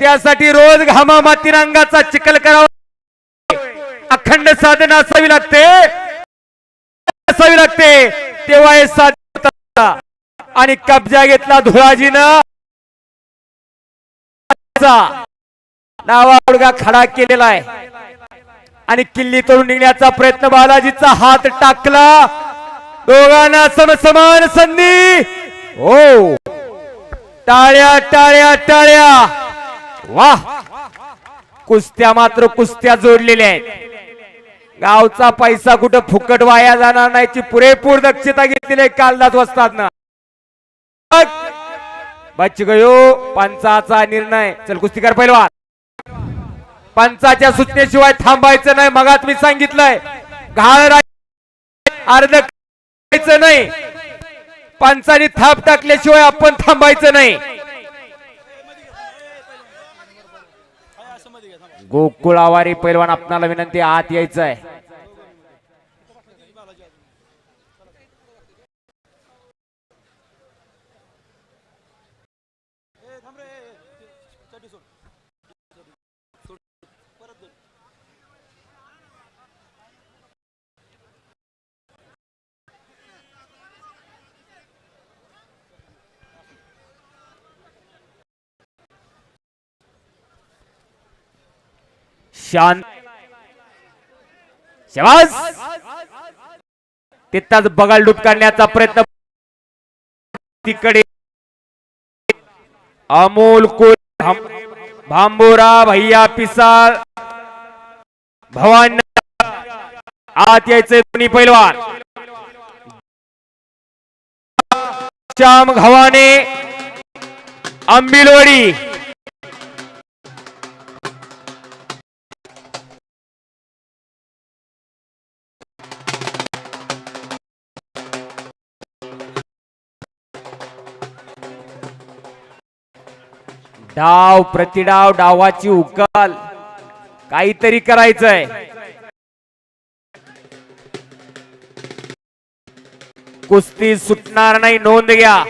त्यासाठी रोज घामा माती रंगाचा चिखल करावा अखंड साधना असावी लागते. असावी लागते. तेव्हा हे साधन आणि कब्जा घेतला धुळाजीनं. नावा उडगा खडा केलेला आहे. आणि किल्ली तोडून निघण्याचा प्रयत्न बालाजीचा हात टाकला. दोघांना समसमान संधी. हो. टाळ्या टाळ्या टाळ्या. वाह कुस्त्या मात्र कुस्त्या जोडलेल्या आहेत. गावचा पैसा कुठं फुकट वाया जाणार नाहीची पुरेपूर दक्षता घेतलेली आहे कालदास वाजतात ना बच गयो पंचाचा निर्णय. चल कुस्तीकर पैलवान. पंचाच्या सूचनेशिवाय थांबायचं नाही मगात मी सांगितलंय. घाळ अर्ध नाही. पंचाने थाप टाकल्याशिवाय आपण थांबायचं नाही. गोकुळ आवारी पैलवान आपणाला विनंती आत यायचं आहे शान. शबास तिथंच बगाल डूब करण्याचा प्रयत्न. तिकडे. अमोल को भांबोरा भैया पिसाळ. भवान. आत यायचे दोन्ही पैलवान. श्याम घवाने. आंबिलवाडी डाव प्रतिडाव डावाची उकल. काहीतरी करायचंय. कुस्ती सुटणार नाही नोंद घ्या.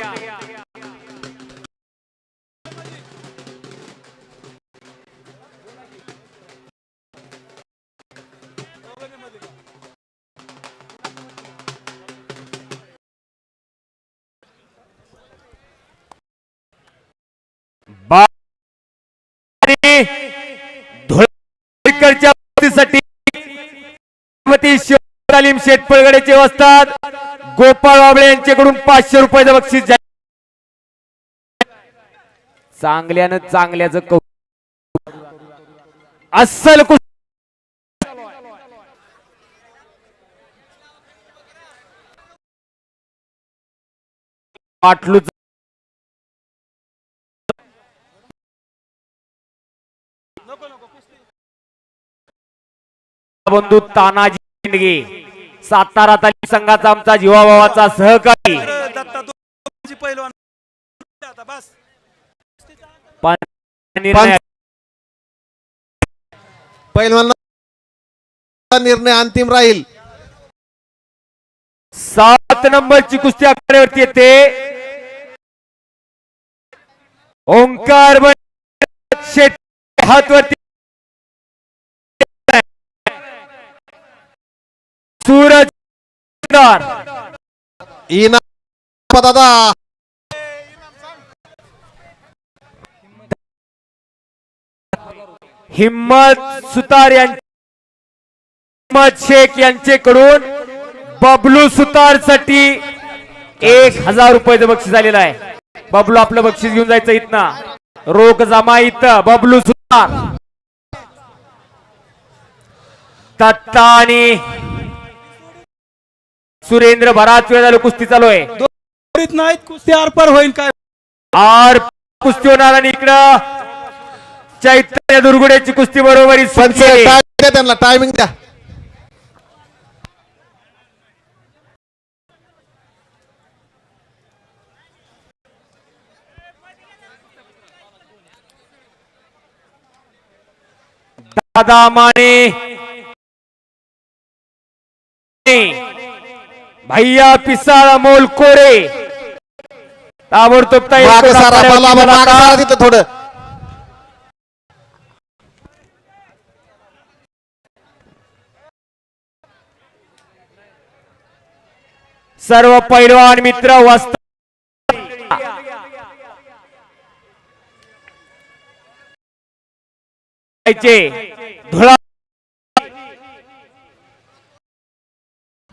शिवाजी तालीम शेतपळगडेचे वस्ताद गोपाळ बाबळे यांच्याकडून पाचशे रुपयाचं बक्षीस जाहीर चांगल्यानं चांगल्याचं कौ अस्सल कुस्ती पाटलू बंधू तानाजी शिंदगे सातारा तालीम संघाचा आमचा जीवाभावाचा सहकारी. पहिलवान आता बस. पण निर्णय पैलवान निर्णय अंतिम राहील. सात नंबरची कुस्ती आकड्यावरती येते. ओंकार शेट हातवरती सूरज दादा हिम्मत सुतार यांचे हिम्मत शेख यांच्याकडून बबलू सुतारसाठी एक हजार रुपयाचं बक्षीस आलेलं आहे. बबलू आपलं बक्षीस घेऊन जायचं इथनं. रोख जमा इथं बबलू सुतार. दत्ता आणि सुरेंद्र बराच वेळ झालं कुस्ती चालू आहे नाहीत कुस्ती आरपार होईल काय? आर कुस्ती होणार आणि इकडं चैतन्य दुर्गुड्याची कुस्ती बरोबरी त्यांना टायमिंग द्या. दादा माने भैया पिसाळ अमोल कोरे ताबडतोब तिथं थोडं. सर्व पैलवान मित्र वास्त धुळा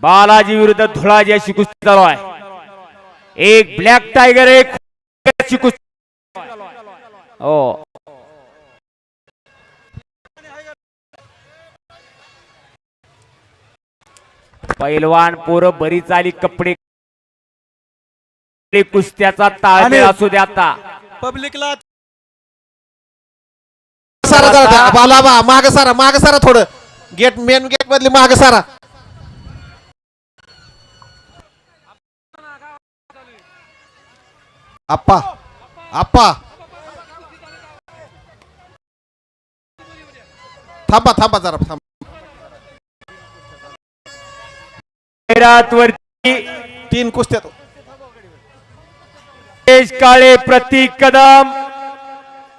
बालाजी विरुद्ध धुळाजी अशी कुस्ती चालू आहे. एक ब्लॅक टायगर एक अशी कुस्ती हो. पैलवान पोरं बरीच आली कपडे कुस्त्याचा ताळमेळ असू द्या आता. पब्लिकला सारा जरा त्या- बाला बा माग सारा माग सारा थोडं. गेट मेन गेट मधली माग सारा. आप्पा आप्पा थांबा थांबा जरा थांबा. तीन कुस्त्या देश काळे प्रतीक कदम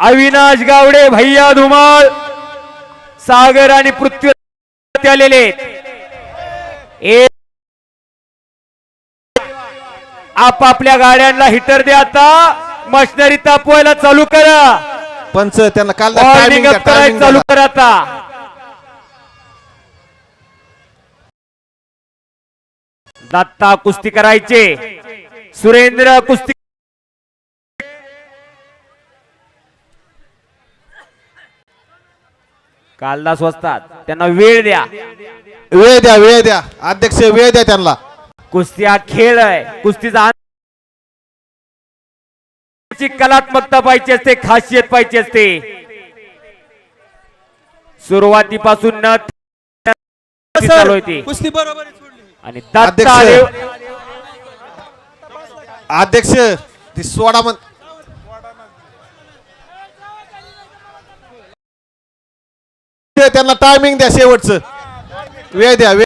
अविनाश गावडे भैया धुमाळ सागर आणि पृथ्वी आलेले एक आपापल्या गाड्यांना हिटर द्या आता. मशिनरी तापवायला चालू करा. पंच त्यांना काल टायमिंग चालू करा आता. दत्ता कुस्ती करायचे. सुरेंद्र कुस्ती कालदास वसतात त्यांना वेळ द्या. वेळ द्या वेळ द्या. अध्यक्ष वेळ द्या त्यांना. कुस्ती हा खेळ आहे कुस्तीचा कलात्मकता पाहिजे असते खासियत पाहिजे असते सुरुवातीपासून न चालू आहे ती. कुस्ती बरोबर आहे सोडली आणि दत्ता अध्यक्ष. आले अध्यक्ष ती सोडा म्हण त्यांना टायमिंग द्या शेवटचं वेळ द्या वेळ